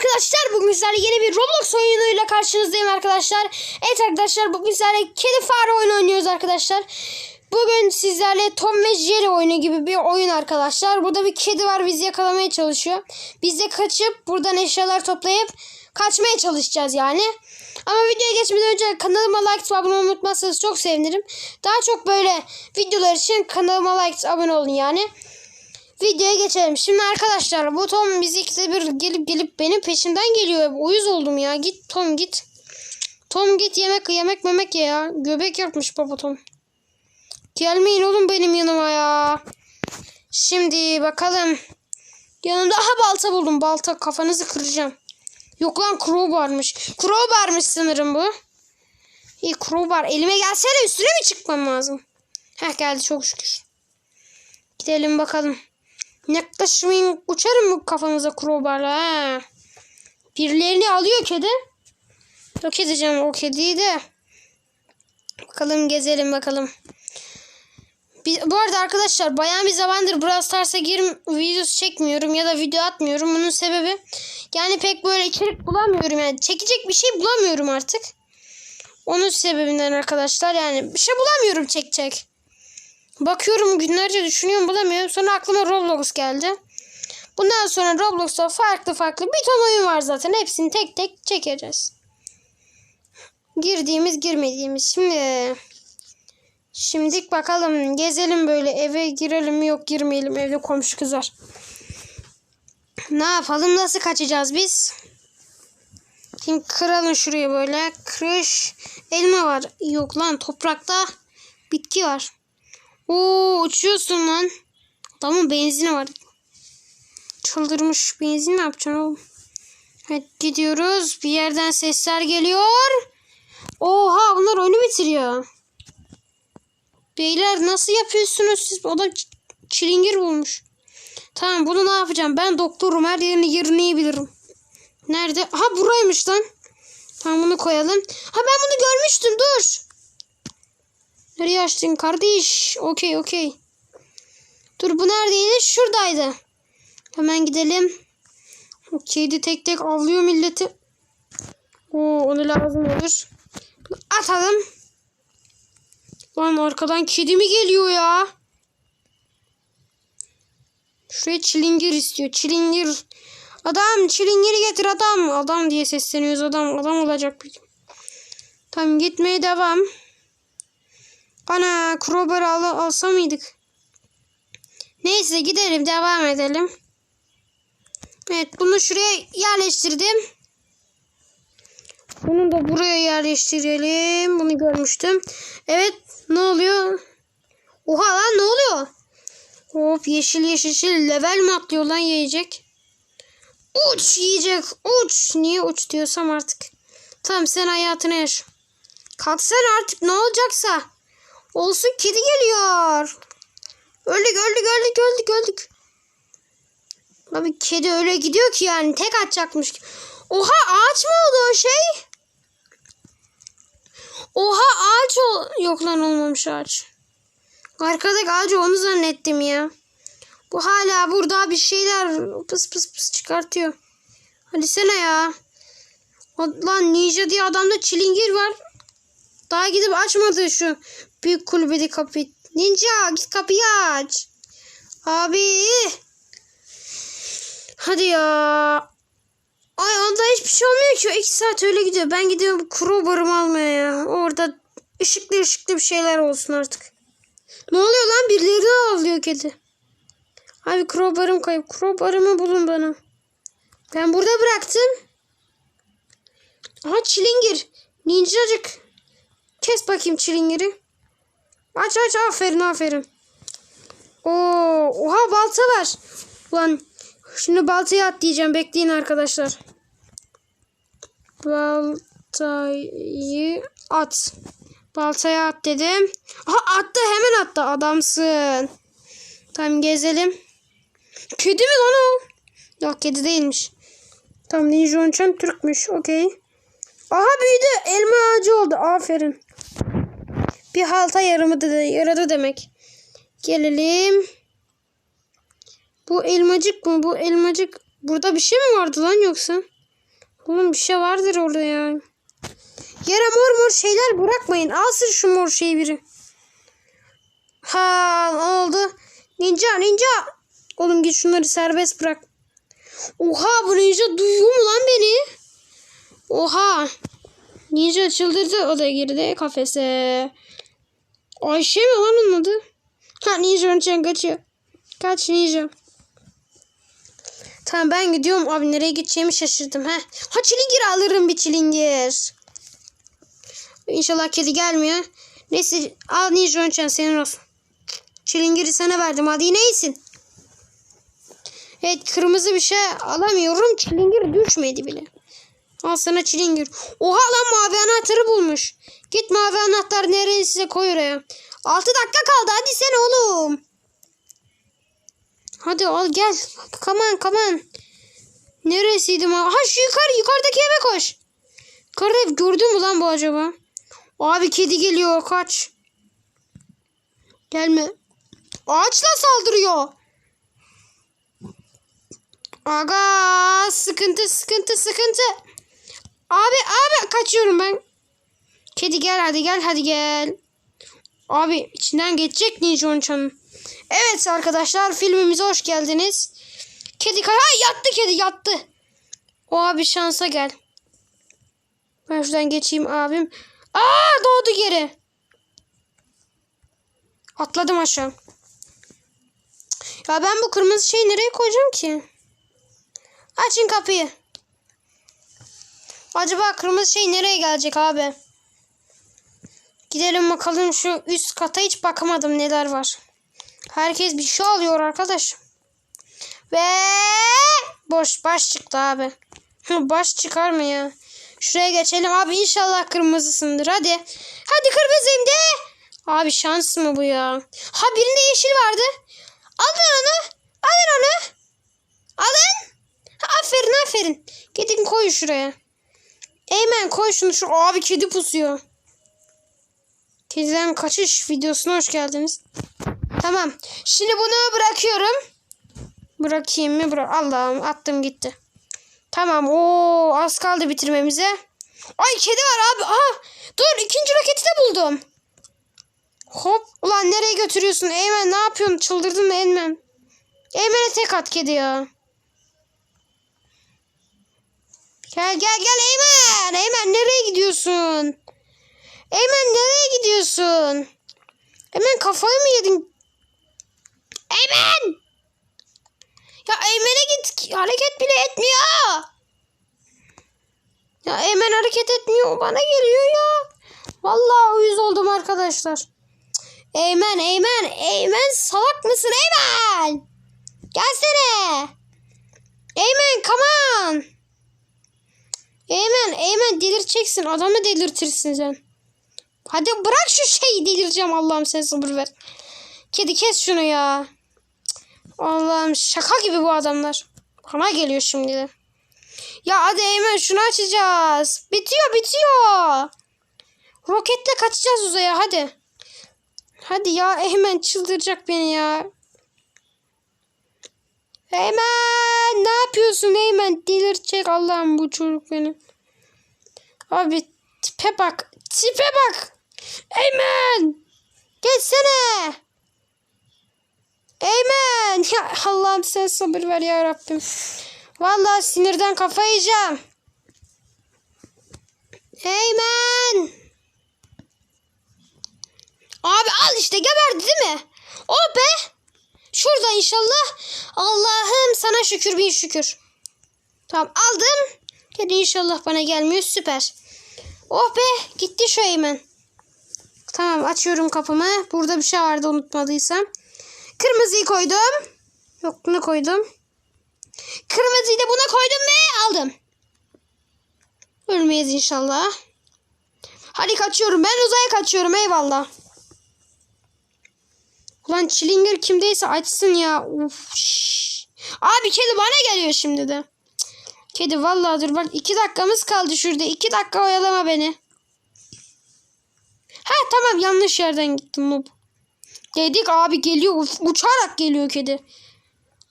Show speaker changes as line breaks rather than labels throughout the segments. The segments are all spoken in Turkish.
arkadaşlar bugün sizlerle yeni bir Roblox oyunuyla karşınızdayım arkadaşlar. Evet arkadaşlar bugün sizlerle kedi fare oyunu oynuyoruz arkadaşlar. Bugün sizlerle Tom ve Jerry oyunu gibi bir oyun arkadaşlar. Burada bir kedi var bizi yakalamaya çalışıyor. Biz de kaçıp buradan eşyalar toplayıp kaçmaya çalışacağız yani. Ama videoya geçmeden önce kanalıma like abone olmayı unutmazsanız çok sevinirim. Daha çok böyle videolar için kanalıma like abone olun yani. Videoya geçelim. Şimdi arkadaşlar bu Tom bizi ikide bir gelip gelip benim peşimden geliyor. Uyuz oldum ya. Git Tom git. Tom git yemek yemek memek ye ya. Göbek yapmış baba Tom. Gelmeyin oğlum benim yanıma ya. Şimdi bakalım. Yanımda aha balta buldum. Balta kafanızı kıracağım. Yok lan crowbar'mış. Crowbar'mış sanırım bu. İyi crowbar. Elime gelsene üstüne mi çıkmam lazım? Heh geldi çok şükür. Gidelim bakalım. Yaklaşmayın uçarım bu kafanıza crowbarla ha. Birilerini alıyor kedi. Yok edeceğim o kediyi de. Bakalım gezelim bakalım. Bir, bu arada arkadaşlar bayağı bir zamandır Brawl Stars'a gir videosu çekmiyorum ya da video atmıyorum. Bunun sebebi yani pek böyle içerik bulamıyorum yani çekecek bir şey bulamıyorum artık. Onun sebebinden arkadaşlar yani bir şey bulamıyorum çekecek. Bakıyorum günlerce düşünüyorum bulamıyorum. Sonra aklıma Roblox geldi. Bundan sonra Roblox'ta farklı farklı bir ton oyun var zaten. Hepsini tek tek çekeceğiz. Girdiğimiz girmediğimiz. Şimdi Şimdilik bakalım gezelim böyle eve girelim mi yok girmeyelim evde komşu kızar. Ne yapalım nasıl kaçacağız biz? Şimdi kıralım şuraya böyle. Kırış elma var. Yok lan toprakta bitki var. Oo uçuyorsun lan. Adamın benzini var. Çıldırmış benzin ne yapacaksın oğlum? Evet gidiyoruz. Bir yerden sesler geliyor. Oha bunlar oyunu bitiriyor. Beyler nasıl yapıyorsunuz siz? O da çilingir bulmuş. Tamam bunu ne yapacağım? Ben doktorum. Her yerini yerini iyi bilirim. Nerede? Ha buraymış lan. Tamam bunu koyalım. Ha ben bunu görmüştüm. Dur. Nereye açtın kardeş? Okey okey. Dur bu neredeydi? Şuradaydı. Hemen gidelim. Kedi tek tek avlıyor milleti. Oo onu lazım olur. Atalım. Lan arkadan kedi mi geliyor ya? Şuraya çilingir istiyor. Çilingir. Adam çilingiri getir adam. Adam diye sesleniyoruz adam. Adam olacak bir. Tamam gitmeye devam. Ana crowbar al alsa mıydık? Neyse gidelim devam edelim. Evet bunu şuraya yerleştirdim. Bunu da buraya yerleştirelim. Bunu görmüştüm. Evet ne oluyor? Oha lan ne oluyor? Hop yeşil yeşil level mi atlıyor lan yiyecek? Uç yiyecek uç. Niye uç diyorsam artık. Tamam sen hayatını yaşa. Kalksana artık ne olacaksa. Olsun kedi geliyor. Öldük öldük öldük öldük öldük. Abi kedi öyle gidiyor ki yani tek atacakmış. Oha ağaç mı oldu o şey? Oha ağaç ol yok lan olmamış ağaç. Arkadaki ağacı onu zannettim ya. Bu hala burada bir şeyler pıs pıs pıs çıkartıyor. Hadi sene ya. Lan ninja diye adamda çilingir var. Daha gidip açmadı şu büyük kulübede kapıyı. Ninja git kapıyı aç. Abi. Hadi ya. Ay onda hiçbir şey olmuyor ki. O iki saat öyle gidiyor. Ben gidiyorum crowbar'ımı almaya ya. Orada ışıklı ışıklı bir şeyler olsun artık. Ne oluyor lan? Birileri ağlıyor kedi. Abi crowbar'ım kayıp. Crowbar'ımı bulun bana. Ben burada bıraktım. Aha çilingir. Ninjacık. Kes bakayım çilingiri. Aç aç aferin aferin. Oo, oha balta var. Ulan şimdi baltaya at diyeceğim. Bekleyin arkadaşlar. Baltayı at. Baltaya at dedim. Aha attı hemen attı adamsın. Tamam gezelim. Kedi mi lan o? Yok kedi değilmiş. Tamam Ninja Onçan Türkmüş. Okey. Aha büyüdü. Elma ağacı oldu. Aferin. Bir halta yaramadı, yaradı demek. Gelelim. Bu elmacık mı? Bu elmacık. Burada bir şey mi vardı lan yoksa? Oğlum bir şey vardır orada ya. Yere mor mor şeyler bırakmayın. Alsın şu mor şeyi biri. Ha oldu? Ninja ninja. Oğlum git şunları serbest bırak. Oha bu ninja duyuyor mu lan beni? Oha. Ninja çıldırdı. O da girdi kafese. Ayşe mi lan onun adı? Ha ninja önce kaçıyor. Kaç ninja. Tamam ben gidiyorum. Abi nereye gideceğimi şaşırdım. He. Ha çilingir alırım bir çilingir. İnşallah kedi gelmiyor. Neyse al ninja önce senin olsun. Çilingiri sana verdim. Hadi yine iyisin. Evet kırmızı bir şey alamıyorum. Çilingir düşmedi bile. Al sana çilingir. Oha lan mavi anahtarı bulmuş. Git mavi anahtar nereye size koy oraya. 6 dakika kaldı hadi sen oğlum. Hadi al gel. Come on come on. Neresiydi ma? Ha şu yukarı yukarıdaki eve koş. Yukarıda ev gördün mü lan bu acaba? Abi kedi geliyor kaç. Gelme. Ağaçla saldırıyor. Aga sıkıntı sıkıntı sıkıntı. Abi abi kaçıyorum ben. Kedi gel hadi gel hadi gel. Abi içinden geçecek Ninja Onçan'ın. Evet arkadaşlar filmimize hoş geldiniz. Kedi kay ha, yattı kedi yattı. O abi şansa gel. Ben şuradan geçeyim abim. Aa doğdu geri. Atladım aşağı. Ya ben bu kırmızı şeyi nereye koyacağım ki? Açın kapıyı. Acaba kırmızı şey nereye gelecek abi? Gidelim bakalım şu üst kata hiç bakamadım neler var. Herkes bir şey alıyor arkadaş. Ve boş baş çıktı abi. baş çıkar mı ya? Şuraya geçelim abi inşallah kırmızısındır hadi. Hadi kırmızıyım de. Abi şans mı bu ya? Ha birinde yeşil vardı. Alın onu. Alın onu. Alın. Aferin aferin. Gidin koy şuraya. Eymen koy şunu şu abi kedi pusuyor. Kediden kaçış videosuna hoş geldiniz. Tamam. Şimdi bunu bırakıyorum. Bırakayım mı? Bırak. Allah'ım attım gitti. Tamam. Oo az kaldı bitirmemize. Ay kedi var abi. Aha. Dur ikinci roketi de buldum. Hop. Ulan nereye götürüyorsun? Eymen ne yapıyorsun? Çıldırdın mı Eymen? Eymen'e tek at kedi ya. Gel gel gel Eymen. Eymen nereye gidiyorsun? Eymen nereye gidiyorsun? Eymen kafayı mı yedin? Eymen! Ya Eymen'e git. Hareket bile etmiyor. Ya Eymen hareket etmiyor. Bana geliyor ya. Vallahi uyuz oldum arkadaşlar. Eymen, Eymen, Eymen salak mısın Eymen? Gelsene. Eymen come on. Eymen, Eymen delirteceksin. Adamı delirtirsin sen. Hadi bırak şu şeyi delireceğim Allah'ım sen sabır ver. Kedi kes şunu ya. Allah'ım şaka gibi bu adamlar. Bana geliyor şimdi de. Ya hadi Eymen şunu açacağız. Bitiyor bitiyor. Roketle kaçacağız uzaya hadi. Hadi ya Eymen çıldıracak beni ya. Eymen ne yapıyorsun Eymen? Delirtecek Allah'ım bu çocuk beni. Abi tipe bak. Tipe bak. Eymen. Geçsene. Eymen. Allah'ım sen sabır ver ya Rabbim. Vallahi sinirden kafa yiyeceğim. Eymen. Abi al işte geberdi değil mi? Oh be. Şurada inşallah. Allah'ım sana şükür bin şükür. Tamam aldım. Gel inşallah bana gelmiyor süper. Oh be gitti şu Eymen. Tamam açıyorum kapımı. Burada bir şey vardı unutmadıysam. Kırmızıyı koydum. Yok bunu koydum. Kırmızıyı da buna koydum ve aldım. Ölmeyiz inşallah. Hadi kaçıyorum. Ben uzaya kaçıyorum. Eyvallah. Ulan çilingir kimdeyse açsın ya. Uf. Abi kedi bana geliyor şimdi de. Kedi vallahi dur bak iki dakikamız kaldı şurada. iki dakika oyalama beni. Ha tamam yanlış yerden gittim mob. Dedik abi geliyor uçarak geliyor kedi.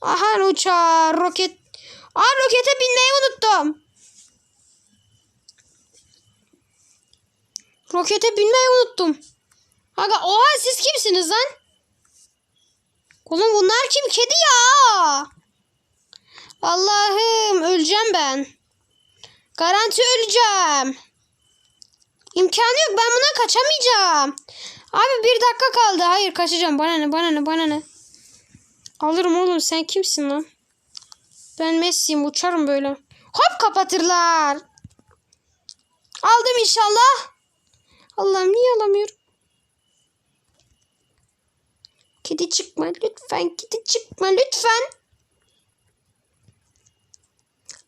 Aha uçar roket. Aa rokete binmeyi unuttum. Rokete binmeyi unuttum. Aga oha siz kimsiniz lan? Oğlum bunlar kim? Kedi ya. Allah'ım öleceğim ben. Garanti öleceğim. İmkanı yok ben buna kaçamayacağım. Abi bir dakika kaldı. Hayır kaçacağım. Bana ne bana ne bana ne. Alırım oğlum sen kimsin lan? Ben Messi'yim uçarım böyle. Hop kapatırlar. Aldım inşallah. Allah'ım niye alamıyorum? Kedi çıkma lütfen. Kedi çıkma lütfen.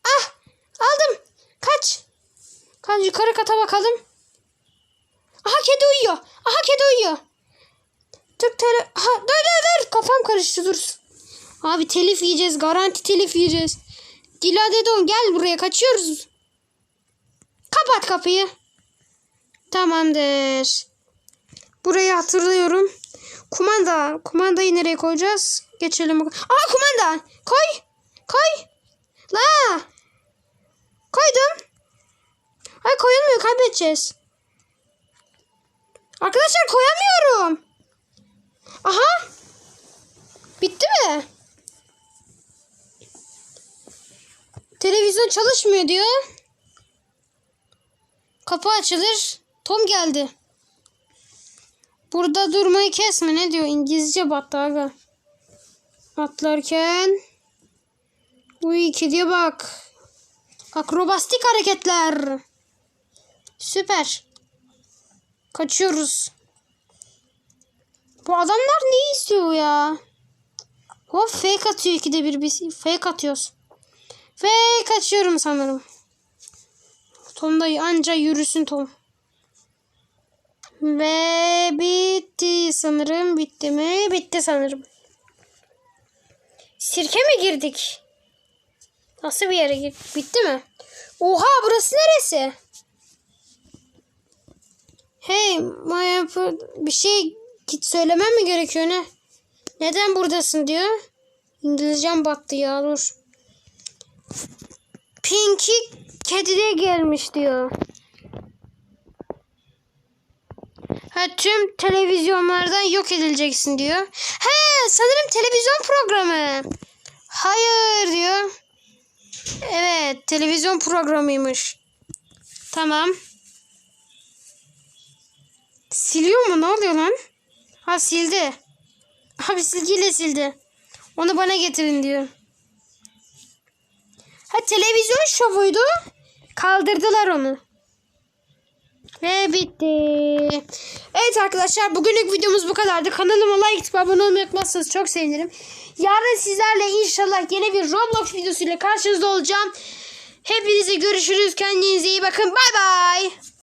Ah aldım. Kaç. Kaç yukarı kata bakalım. Aha kedi uyuyor. Aha kedi uyuyor. Tık tele... Ha, dur dur dur. Kafam karıştı dur. Abi telif yiyeceğiz. Garanti telif yiyeceğiz. Dila Dedon gel buraya kaçıyoruz. Kapat kapıyı. Tamamdır. Burayı hatırlıyorum. Kumanda. Kumandayı nereye koyacağız? Geçelim. Aa kumanda. Koy. Koy. La. Koydum. Ay koyulmuyor kaybedeceğiz. Arkadaşlar koyamıyorum. Aha. Bitti mi? Televizyon çalışmıyor diyor. Kapı açılır. Tom geldi. Burada durmayı kesme ne diyor? İngilizce battı. Atlarken. Uy kediye bak. Akrobastik hareketler. Süper. Kaçıyoruz. Bu adamlar ne istiyor ya? Hop fake atıyor ikide bir biz. Fake atıyoruz. Ve kaçıyorum sanırım. Tom da anca yürüsün Tom. Ve bitti sanırım. Bitti mi? Bitti sanırım. Sirke mi girdik? Nasıl bir yere girdik? Bitti mi? Oha burası neresi? Hey Maya bir şey git söylemem mi gerekiyor ne? Neden buradasın diyor. İngilizcem battı ya dur. Pinky kedide gelmiş diyor. Ha, tüm televizyonlardan yok edileceksin diyor. He sanırım televizyon programı. Hayır diyor. Evet televizyon programıymış. Tamam. Siliyor mu? Ne oluyor lan? Ha sildi. Abi silgiyle sildi. Onu bana getirin diyor. Ha televizyon şovuydu. Kaldırdılar onu. Ve bitti. Evet arkadaşlar bugünlük videomuz bu kadardı. Kanalıma like atıp abone olmayı unutmazsanız çok sevinirim. Yarın sizlerle inşallah yeni bir Roblox videosuyla karşınızda olacağım. Hepinize görüşürüz. Kendinize iyi bakın. Bay bay.